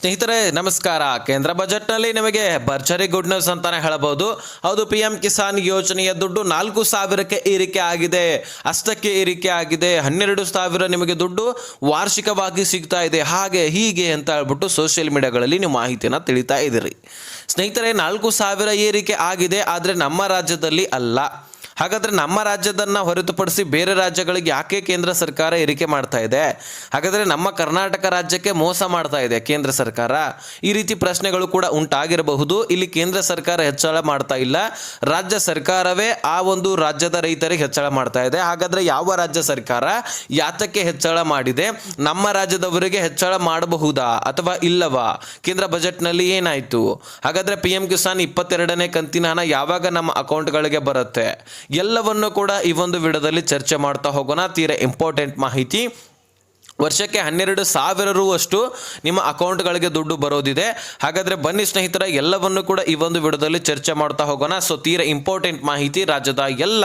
ಸ್ನೇಹಿತರೆ, ನಮಸ್ಕಾರ. ಕೇಂದ್ರ ಬಜೆಟ್ನಲ್ಲಿ ನಿಮಗೆ ಭರ್ಜರಿ ಗುಡ್ ನ್ಯೂಸ್ ಅಂತಾನೆ ಹೇಳಬಹುದು. ಹೌದು ಪಿ ಎಂ ಕಿಸಾನ್ ಯೋಜನೆಯ ದುಡ್ಡು ನಾಲ್ಕು ಸಾವಿರಕ್ಕೆ ಏರಿಕೆ ಆಗಿದೆ. ಅಷ್ಟಕ್ಕೆ ಏರಿಕೆ ಆಗಿದೆ. ಹನ್ನೆರಡು ಸಾವಿರ ನಿಮಗೆ ದುಡ್ಡು ವಾರ್ಷಿಕವಾಗಿ ಸಿಗ್ತಾ ಇದೆ. ಹಾಗೆ, ಹೀಗೆ ಅಂತ ಹೇಳ್ಬಿಟ್ಟು ಸೋಷಿಯಲ್ ಮೀಡಿಯಾಗಳಲ್ಲಿ ನೀವು ಮಾಹಿತಿಯನ್ನು ತಿಳಿತಾ ಇದ್ದೀರಿ. ಸ್ನೇಹಿತರೆ, ನಾಲ್ಕು ಸಾವಿರ ಏರಿಕೆ ಆಗಿದೆ. ಆದರೆ ನಮ್ಮ ರಾಜ್ಯದಲ್ಲಿ ಅಲ್ಲ. ಹಾಗಾದ್ರೆ ನಮ್ಮ ರಾಜ್ಯದನ್ನ ಹೊರತುಪಡಿಸಿ ಬೇರೆ ರಾಜ್ಯಗಳಿಗೆ ಯಾಕೆ ಕೇಂದ್ರ ಸರ್ಕಾರ ಏರಿಕೆ ಮಾಡ್ತಾ ಇದೆ? ಹಾಗಾದ್ರೆ ನಮ್ಮ ಕರ್ನಾಟಕ ರಾಜ್ಯಕ್ಕೆ ಮೋಸ ಮಾಡ್ತಾ ಇದೆ ಕೇಂದ್ರ ಸರ್ಕಾರ? ಈ ರೀತಿ ಪ್ರಶ್ನೆಗಳು ಕೂಡ ಉಂಟಾಗಿರಬಹುದು. ಇಲ್ಲಿ ಕೇಂದ್ರ ಸರ್ಕಾರ ಹೆಚ್ಚಳ ಮಾಡ್ತಾ ಇಲ್ಲ. ರಾಜ್ಯ ಸರ್ಕಾರವೇ ಆ ಒಂದು ರಾಜ್ಯದ ರೈತರಿಗೆ ಹೆಚ್ಚಳ ಮಾಡ್ತಾ ಇದೆ. ಹಾಗಾದ್ರೆ ಯಾವ ರಾಜ್ಯ ಸರ್ಕಾರ ಯಾತಕ್ಕೆ ಹೆಚ್ಚಳ ಮಾಡಿದೆ? ನಮ್ಮ ರಾಜ್ಯದವರಿಗೆ ಹೆಚ್ಚಳ ಮಾಡಬಹುದಾ ಅಥವಾ ಇಲ್ಲವಾ? ಕೇಂದ್ರ ಬಜೆಟ್ನಲ್ಲಿ ಏನಾಯಿತು? ಹಾಗಾದ್ರೆ ಪಿ ಎಂ ಕಿಸಾನ್ ಇಪ್ಪತ್ತೆರಡನೇ ಕಂತಿನ ಹಣ ಯಾವಾಗ ನಮ್ಮ ಅಕೌಂಟ್ಗಳಿಗೆ ಬರುತ್ತೆ? ಎಲ್ಲವನ್ನು ಕೂಡ ಈ ಒಂದು ವಿಡಿಯೋದಲ್ಲಿ ಚರ್ಚೆ ಮಾಡ್ತಾ ಹೋಗೋಣ. ತೀರಾ ಇಂಪಾರ್ಟೆಂಟ್ ಮಾಹಿತಿ. ವರ್ಷಕ್ಕೆ ಹನ್ನೆರಡು ಸಾವಿರ ರು ಅಷ್ಟು ನಿಮ್ಮ ಅಕೌಂಟ್ಗಳಿಗೆ ದುಡ್ಡು ಬರೋದಿದೆ. ಹಾಗಾದರೆ ಬನ್ನಿ ಸ್ನೇಹಿತರ, ಎಲ್ಲವನ್ನು ಕೂಡ ಈ ಒಂದು ವಿಡಿಯೋದಲ್ಲಿ ಚರ್ಚೆ ಮಾಡ್ತಾ ಹೋಗೋಣ. ಸೊ ತೀರಾ ಇಂಪಾರ್ಟೆಂಟ್ ಮಾಹಿತಿ ರಾಜ್ಯದ ಎಲ್ಲ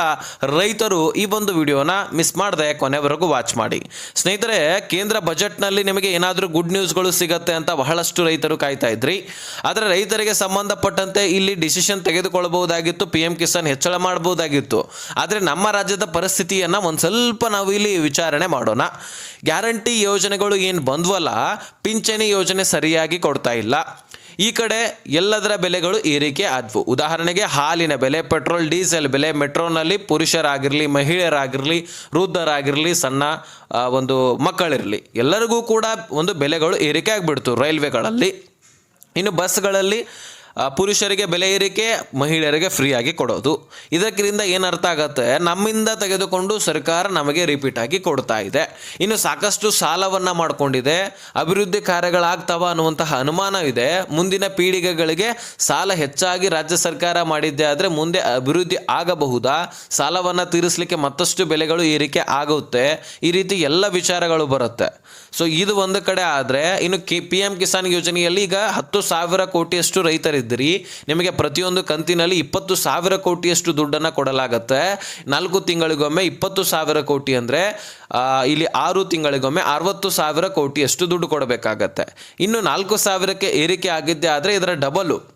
ರೈತರು ಈ ಒಂದು ವಿಡಿಯೋನ ಮಿಸ್ ಮಾಡದೆ ಕೊನೆವರೆಗೂ ವಾಚ್ ಮಾಡಿ. ಸ್ನೇಹಿತರೆ, ಕೇಂದ್ರ ಬಜೆಟ್ನಲ್ಲಿ ನಿಮಗೆ ಏನಾದರೂ ಗುಡ್ ನ್ಯೂಸ್ಗಳು ಸಿಗತ್ತೆ ಅಂತ ಬಹಳಷ್ಟು ರೈತರು ಕಾಯ್ತಾ ಇದ್ರಿ. ಆದರೆ ರೈತರಿಗೆ ಸಂಬಂಧಪಟ್ಟಂತೆ ಇಲ್ಲಿ ಡಿಸಿಷನ್ ತೆಗೆದುಕೊಳ್ಳಬಹುದಾಗಿತ್ತು ಪಿ ಕಿಸಾನ್ ಹೆಚ್ಚಳ ಮಾಡಬಹುದಾಗಿತ್ತು. ಆದರೆ ನಮ್ಮ ರಾಜ್ಯದ ಪರಿಸ್ಥಿತಿಯನ್ನು ಒಂದು ಸ್ವಲ್ಪ ನಾವು ಇಲ್ಲಿ ವಿಚಾರಣೆ ಮಾಡೋಣ. ಗ್ಯಾರಂಟಿ ಯೋಜನೆಗಳು ಏನು ಬಂದ್ವಲ್ಲ, ಪಿಂಚಣಿ ಯೋಜನೆ ಸರಿಯಾಗಿ ಕೊಡ್ತಾ ಇಲ್ಲ. ಈ ಕಡೆ ಎಲ್ಲದರ ಬೆಲೆಗಳು ಏರಿಕೆ ಆದವು. ಉದಾಹರಣೆಗೆ ಹಾಲಿನ ಬೆಲೆ, ಪೆಟ್ರೋಲ್, ಡೀಸೆಲ್ ಬೆಲೆ, ಮೆಟ್ರೋನಲ್ಲಿ ಪುರುಷರಾಗಿರಲಿ, ಮಹಿಳೆಯರಾಗಿರಲಿ, ವೃದ್ಧರಾಗಿರಲಿ, ಸಣ್ಣ ಒಂದು ಮಕ್ಕಳಿರಲಿ, ಎಲ್ಲರಿಗೂ ಕೂಡ ಒಂದು ಬೆಲೆಗಳು ಏರಿಕೆ ಆಗಿಬಿಡ್ತು ರೈಲ್ವೆಗಳಲ್ಲಿ. ಇನ್ನು ಬಸ್ಗಳಲ್ಲಿ ಪುರುಷರಿಗೆ ಬೆಲೆ ಏರಿಕೆ, ಮಹಿಳೆಯರಿಗೆ ಫ್ರೀಯಾಗಿ ಕೊಡೋದು. ಇದಕ್ಕಿಂದ ಏನು ಅರ್ಥ ಆಗತ್ತೆ? ನಮ್ಮಿಂದ ತೆಗೆದುಕೊಂಡು ಸರ್ಕಾರ ನಮಗೆ ರಿಪೀಟ್ ಆಗಿ ಕೊಡ್ತಾ ಇದೆ. ಇನ್ನು ಸಾಕಷ್ಟು ಸಾಲವನ್ನು ಮಾಡಿಕೊಂಡಿದೆ. ಅಭಿವೃದ್ಧಿ ಕಾರ್ಯಗಳಾಗ್ತಾವ ಅನ್ನುವಂತಹ ಅನುಮಾನವಿದೆ ಮುಂದಿನ ಪೀಳಿಗೆಗಳಿಗೆ ಸಾಲ ಹೆಚ್ಚಾಗಿ ರಾಜ್ಯ ಸರ್ಕಾರ ಮಾಡಿದ್ದೆ ಆದರೆ ಮುಂದೆ ಅಭಿವೃದ್ಧಿ ಆಗಬಹುದಾ? ಸಾಲವನ್ನು ತೀರಿಸಲಿಕ್ಕೆ ಮತ್ತಷ್ಟು ಬೆಲೆಗಳು ಏರಿಕೆ ಆಗುತ್ತೆ. ಈ ರೀತಿ ಎಲ್ಲ ವಿಚಾರಗಳು ಬರುತ್ತೆ. ಸೊ ಇದು ಒಂದು ಕಡೆ ಆದರೆ, ಇನ್ನು ಕೆ ಪಿ ಎಂ ಕಿಸಾನ್ ಯೋಜನೆಯಲ್ಲಿ ಈಗ ಹತ್ತು ಸಾವಿರ ಕೋಟಿಯಷ್ಟು ರೈತರಿದ್ದೀರಿ. ನಿಮಗೆ ಪ್ರತಿಯೊಂದು ಕಂತಿನಲ್ಲಿ ಇಪ್ಪತ್ತು ಸಾವಿರ ಕೋಟಿಯಷ್ಟು ದುಡ್ಡನ್ನು ಕೊಡಲಾಗತ್ತೆ. ನಾಲ್ಕು ತಿಂಗಳಿಗೊಮ್ಮೆ ಇಪ್ಪತ್ತು ಸಾವಿರ ಕೋಟಿ ಅಂದರೆ ಇಲ್ಲಿ ಆರು ತಿಂಗಳಿಗೊಮ್ಮೆ ಅರವತ್ತು ಸಾವಿರ ಕೋಟಿಯಷ್ಟು ದುಡ್ಡು ಕೊಡಬೇಕಾಗತ್ತೆ. ಇನ್ನು ನಾಲ್ಕು ಸಾವಿರಕ್ಕೆ ಏರಿಕೆ ಆಗಿದ್ದೆ ಆದರೆ ಇದರ ಡಬಲು.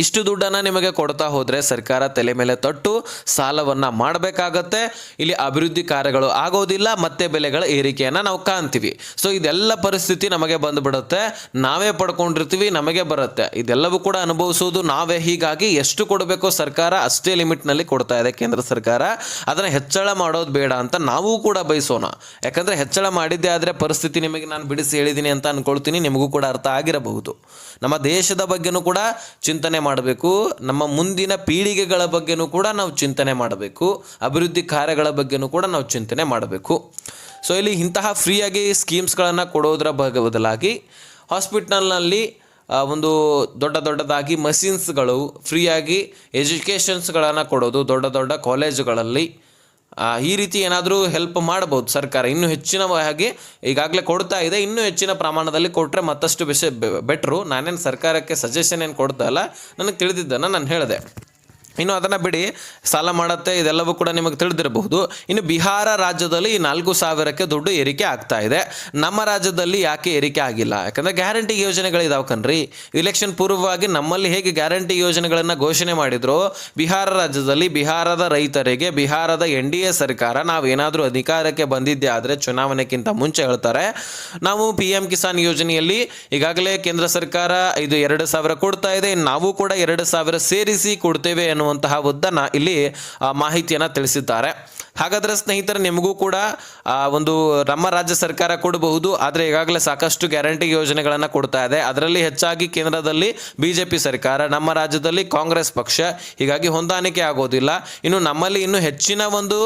ಇಷ್ಟು ದುಡ್ಡನ್ನು ನಿಮಗೆ ಕೊಡ್ತಾ ಹೋದರೆ ಸರ್ಕಾರ ತಲೆ ಮೇಲೆ ತಟ್ಟು ಸಾಲವನ್ನು ಮಾಡಬೇಕಾಗತ್ತೆ. ಇಲ್ಲಿ ಅಭಿವೃದ್ಧಿ ಕಾರ್ಯಗಳು ಆಗೋದಿಲ್ಲ, ಮತ್ತೆ ಬೆಲೆಗಳ ಏರಿಕೆಯನ್ನು ನಾವು ಕಾಣ್ತೀವಿ. ಸೊ ಇದೆಲ್ಲ ಪರಿಸ್ಥಿತಿ ನಮಗೆ ಬಂದುಬಿಡುತ್ತೆ. ನಾವೇ ಪಡ್ಕೊಂಡಿರ್ತೀವಿ, ನಮಗೆ ಬರುತ್ತೆ. ಇದೆಲ್ಲವೂ ಕೂಡ ಅನುಭವಿಸೋದು ನಾವೇ. ಹೀಗಾಗಿ ಎಷ್ಟು ಕೊಡಬೇಕು ಸರ್ಕಾರ ಅಷ್ಟೇ ಲಿಮಿಟ್ನಲ್ಲಿ ಕೊಡ್ತಾ ಇದೆ ಕೇಂದ್ರ ಸರ್ಕಾರ. ಅದನ್ನು ಹೆಚ್ಚಳ ಮಾಡೋದು ಬೇಡ ಅಂತ ನಾವು ಕೂಡ ಬಯಸೋಣ. ಯಾಕಂದರೆ ಹೆಚ್ಚಳ ಮಾಡಿದ್ದೇ ಆದರೆ ಪರಿಸ್ಥಿತಿ ನಿಮಗೆ ನಾನು ಬಿಡಿಸಿ ಹೇಳಿದ್ದೀನಿ ಅಂತ ಅಂದ್ಕೊಳ್ತೀನಿ ನಿಮಗೂ ಕೂಡ ಅರ್ಥ ಆಗಿರಬಹುದು. ನಮ್ಮ ದೇಶದ ಬಗ್ಗೆನೂ ಕೂಡ ಚಿಂತನೆ ಮಾಡಬೇಕು. ನಮ್ಮ ಮುಂದಿನ ಪೀಳಿಗೆಗಳ ಬಗ್ಗೆನೂ ಕೂಡ ನಾವು ಚಿಂತನೆ ಮಾಡಬೇಕು. ಅಭಿವೃದ್ಧಿ ಕಾರ್ಯಗಳ ಬಗ್ಗೆನೂ ಕೂಡ ನಾವು ಚಿಂತನೆ ಮಾಡಬೇಕು. ಸೊ ಇಲ್ಲಿ ಇಂತಹ ಫ್ರೀಯಾಗಿ ಸ್ಕೀಮ್ಸ್ಗಳನ್ನು ಕೊಡೋದ್ರ ಬದಲಾಗಿ ಹಾಸ್ಪಿಟಲ್ನಲ್ಲಿ ಒಂದು ದೊಡ್ಡ ದೊಡ್ಡದಾಗಿ ಮಷಿನ್ಸ್ಗಳು ಫ್ರೀಯಾಗಿ ಎಜುಕೇಷನ್ಸ್ಗಳನ್ನು ಕೊಡೋದು, ದೊಡ್ಡ ದೊಡ್ಡ ಕಾಲೇಜುಗಳಲ್ಲಿ ಈ ರೀತಿ ಏನಾದರೂ ಹೆಲ್ಪ್ ಮಾಡ್ಬೋದು ಸರ್ಕಾರ. ಇನ್ನೂ ಹೆಚ್ಚಿನವಾಗಿ ಈಗಾಗಲೇ ಕೊಡ್ತಾ ಇದೆ. ಇನ್ನೂ ಹೆಚ್ಚಿನ ಪ್ರಮಾಣದಲ್ಲಿ ಕೊಟ್ಟರೆ ಮತ್ತಷ್ಟು ಬೆಸೆ ಬೆಟ್ರು. ನಾನೇನು ಸರ್ಕಾರಕ್ಕೆ ಸಜೆಷನ್ ಏನು ಕೊಡ್ತಾ ಅಲ್ಲ ನನಗೆ ತಿಳಿದಿದ್ದನ್ನು ನಾನು ಹೇಳಿದೆ. ಇನ್ನು ಅದನ್ನು ಬಿಡಿ, ಸಾಲ ಮಾಡುತ್ತೆ, ಇದೆಲ್ಲವೂ ಕೂಡ ನಿಮಗೆ ತಿಳಿದಿರಬಹುದು. ಇನ್ನು ಬಿಹಾರ ರಾಜ್ಯದಲ್ಲಿ ಈ ನಾಲ್ಕು ಸಾವಿರಕ್ಕೆ ದುಡ್ಡು ಏರಿಕೆ ಆಗ್ತಾ ಇದೆ. ನಮ್ಮ ರಾಜ್ಯದಲ್ಲಿ ಯಾಕೆ ಏರಿಕೆ ಆಗಿಲ್ಲ? ಯಾಕಂದರೆ ಗ್ಯಾರಂಟಿ ಯೋಜನೆಗಳಿದಾವೆ ಕಣ್ರಿ. ಇಲೆಕ್ಷನ್ ಪೂರ್ವವಾಗಿ ನಮ್ಮಲ್ಲಿ ಹೇಗೆ ಗ್ಯಾರಂಟಿ ಯೋಜನೆಗಳನ್ನು ಘೋಷಣೆ ಮಾಡಿದ್ರು? ಬಿಹಾರ ರಾಜ್ಯದಲ್ಲಿ ಬಿಹಾರದ ರೈತರಿಗೆ, ಬಿಹಾರದ ಎನ್ ಡಿ ಎ ಸರ್ಕಾರ ನಾವೇನಾದರೂ ಅಧಿಕಾರಕ್ಕೆ ಬಂದಿದ್ದೆ ಆದರೆ ಚುನಾವಣೆಗಿಂತ ಮುಂಚೆ ಹೇಳ್ತಾರೆ. ನಾವು ಪಿ ಎಂ ಕಿಸಾನ್ ಯೋಜನೆಯಲ್ಲಿ ಈಗಾಗಲೇ ಕೇಂದ್ರ ಸರ್ಕಾರ ಇದು ಎರಡು ಸಾವಿರ ಕೊಡ್ತಾ ಇದೆ. ನಾವು ಕೂಡ ಎರಡು ಸಾವಿರ ಸೇರಿಸಿ ಕೊಡ್ತೇವೆ ಎನ್ನುವಂತಹ ಉದ್ದನ ಇಲ್ಲಿ ಮಾಹಿತಿಯನ್ನು ತಿಳಿಸಿದ್ದಾರೆ. ಹಾಗಾದರೆ ಸ್ನೇಹಿತರೆ, ನಿಮಗೂ ಕೂಡ ಒಂದು ನಮ್ಮ ರಾಜ್ಯ ಸರ್ಕಾರ ಕೊಡಬಹುದು, ಆದರೆ ಈಗಾಗಲೇ ಸಾಕಷ್ಟು ಗ್ಯಾರಂಟಿ ಯೋಜನೆಗಳನ್ನು ಕೊಡ್ತಾ ಇದೆ. ಅದರಲ್ಲಿ ಹೆಚ್ಚಾಗಿ ಕೇಂದ್ರದಲ್ಲಿ ಬಿ ಜೆ ಪಿ ಸರ್ಕಾರ, ನಮ್ಮ ರಾಜ್ಯದಲ್ಲಿ ಕಾಂಗ್ರೆಸ್ ಪಕ್ಷ, ಹೀಗಾಗಿ ಹೊಂದಾಣಿಕೆ ಆಗೋದಿಲ್ಲ. ಇನ್ನು ನಮ್ಮಲ್ಲಿ ಇನ್ನು ಹೆಚ್ಚಿನ ಒಂದು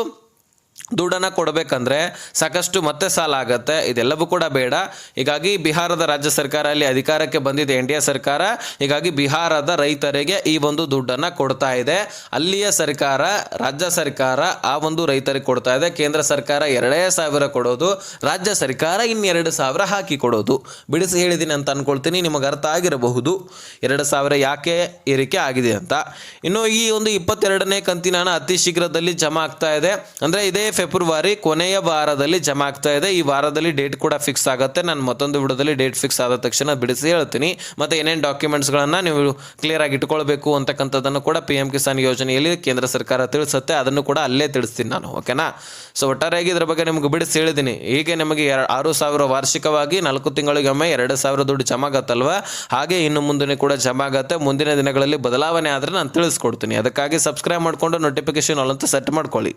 ದುಡ್ಡನ್ನು ಕೊಡಬೇಕಂದ್ರೆ ಸಾಕಷ್ಟು ಮತ್ತೆ ಸಾಲ ಆಗತ್ತೆ. ಇದೆಲ್ಲವೂ ಕೂಡ ಬೇಡ. ಹೀಗಾಗಿ ಬಿಹಾರದ ರಾಜ್ಯ ಸರ್ಕಾರ ಅಲ್ಲಿ ಅಧಿಕಾರಕ್ಕೆ ಬಂದಿದೆ. ಎನ್ ಡಿ ಎ ಸರ್ಕಾರ ಹೀಗಾಗಿ ಬಿಹಾರದ ರೈತರಿಗೆ ಈ ಒಂದು ದುಡ್ಡನ್ನು ಕೊಡ್ತಾ ಇದೆ. ಅಲ್ಲಿಯ ಸರ್ಕಾರ, ರಾಜ್ಯ ಸರ್ಕಾರ ಆ ಒಂದು ರೈತರಿಗೆ ಕೊಡ್ತಾ ಇದೆ. ಕೇಂದ್ರ ಸರ್ಕಾರ ಎರಡೇ ಸಾವಿರ ಕೊಡೋದು, ರಾಜ್ಯ ಸರ್ಕಾರ ಇನ್ನೆರಡು ಸಾವಿರ ಹಾಕಿ ಕೊಡೋದು. ಬಿಡಿಸಿ ಹೇಳಿದ್ದೀನಿ ಅಂತ ಅನ್ಕೊಳ್ತೀನಿ. ನಿಮಗೆ ಅರ್ಥ ಆಗಿರಬಹುದು. ಎರಡು ಸಾವಿರ ಯಾಕೆ ಏರಿಕೆ ಆಗಿದೆ ಅಂತ. ಇನ್ನು ಈ ಒಂದು ಇಪ್ಪತ್ತೆರಡನೇ ಕಂತಿನ ಅತಿ ಶೀಘ್ರದಲ್ಲಿ ಜಮಾ ಆಗ್ತಾ ಇದೆ. ಅಂದರೆ ಇದೇ ಫೆಬ್ರವರಿ ಕೊನೆಯ ವಾರದಲ್ಲಿ ಜಮಾ ಆಗ್ತಾ ಇದೆ. ಈ ವಾರದಲ್ಲಿ ಡೇಟ್ ಕೂಡ ಫಿಕ್ಸ್ ಆಗುತ್ತೆ. ನಾನು ಮತ್ತೊಂದು ವಿಡಿಯೋದಲ್ಲಿ ಡೇಟ್ ಫಿಕ್ಸ್ ಆದ ತಕ್ಷಣ ಬಿಡಿಸಿ ಹೇಳ್ತೀನಿ. ಮತ್ತು ಏನೇನು ಡಾಕ್ಯುಮೆಂಟ್ಸ್ಗಳನ್ನು ನೀವು ಕ್ಲಿಯರ್ ಆಗಿ ಇಟ್ಕೊಳ್ಬೇಕು ಅಂತಕ್ಕಂಥದ್ದನ್ನು ಕೂಡ ಪಿ ಎಂ ಕಿಸಾನ್ ಯೋಜನೆಯಲ್ಲಿ ಕೇಂದ್ರ ಸರ್ಕಾರ ತಿಳಿಸುತ್ತೆ. ಅದನ್ನು ಕೂಡ ಅಲ್ಲೇ ತಿಳಿಸ್ತೀನಿ ನಾನು ಓಕೆನಾ ಸೊ ಒಟ್ಟಾರೆಯಾಗಿ ಇದ್ರ ಬಗ್ಗೆ ನಿಮ್ಗೆ ಬಿಡಿಸಿ ಹೇಳಿದ್ದೀನಿ. ಹೀಗೆ ನಿಮಗೆ ಆರು ಸಾವಿರ ವಾರ್ಷಿಕವಾಗಿ ನಾಲ್ಕು ತಿಂಗಳಿಗೊಮ್ಮೆ ಎರಡು ಸಾವಿರ ದುಡ್ಡು ಜಮಾ ಆಗತ್ತಲ್ವಾ? ಹಾಗೆ ಇನ್ನು ಮುಂದೆ ಕೂಡ ಜಮಾ ಆಗತ್ತೆ. ಮುಂದಿನ ದಿನಗಳಲ್ಲಿ ಬದಲಾವಣೆ ಆದರೆ ನಾನು ತಿಳಿಸ್ಕೊಡ್ತೀನಿ. ಅದಕ್ಕಾಗಿ ಸಬ್ಸ್ಕ್ರೈಬ್ ಮಾಡಿಕೊಂಡು ನೋಟಿಫಿಕೇಶನ್ ಅಲ್ಲಂತ ಸೆಟ್ ಮಾಡ್ಕೊಳ್ಳಿ.